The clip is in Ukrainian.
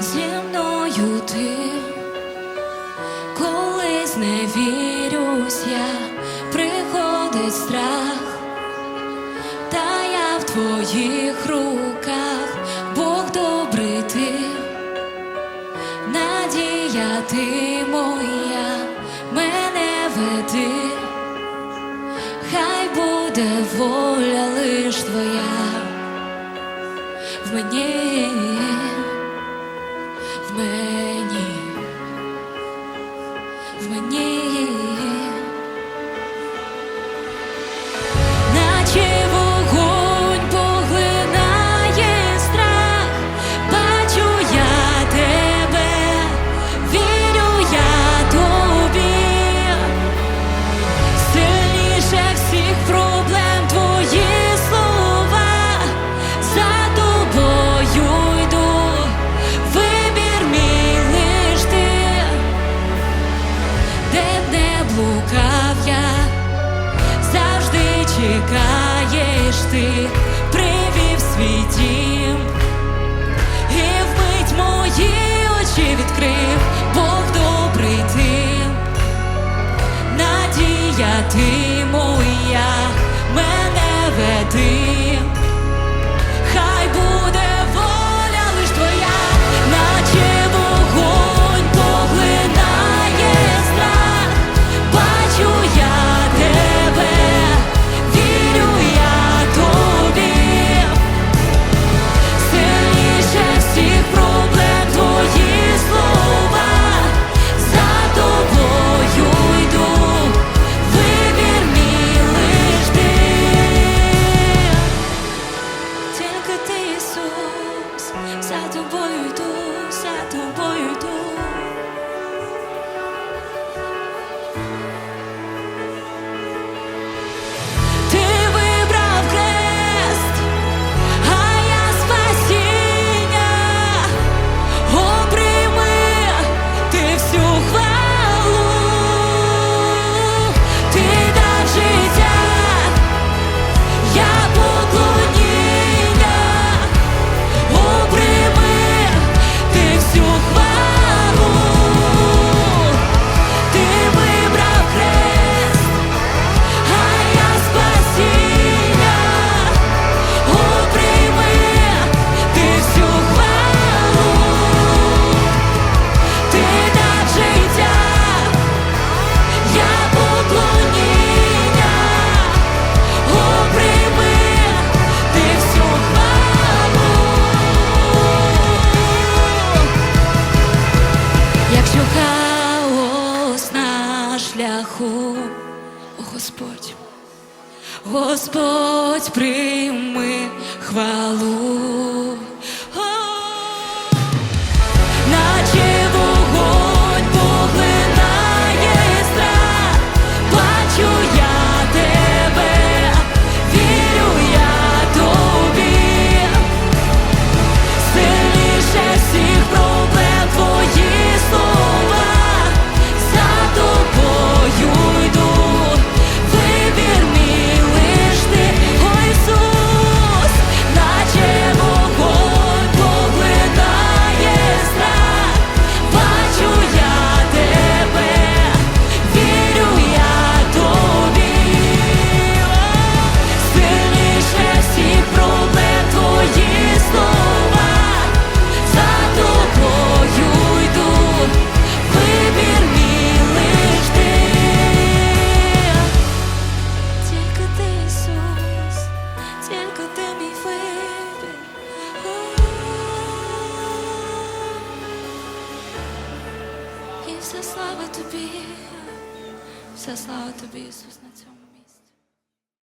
зі мною ти, колись не вірюсь я, приходить страх, та я в твоїх руках, Бог добрий ти, надія ти моя, мене веди, хай буде воля лиш твоя. В мені. блукав я, завжди чекаєш ти, привів свій дім, і вмить мої очі відкрив, Бог добрий ти, надія ти моя, мене веди. Ісус, за тобою йду, за тобою йду. о Господь, Господь прийми хвалу. вся слава тобі, вся слава тобі, Ісус.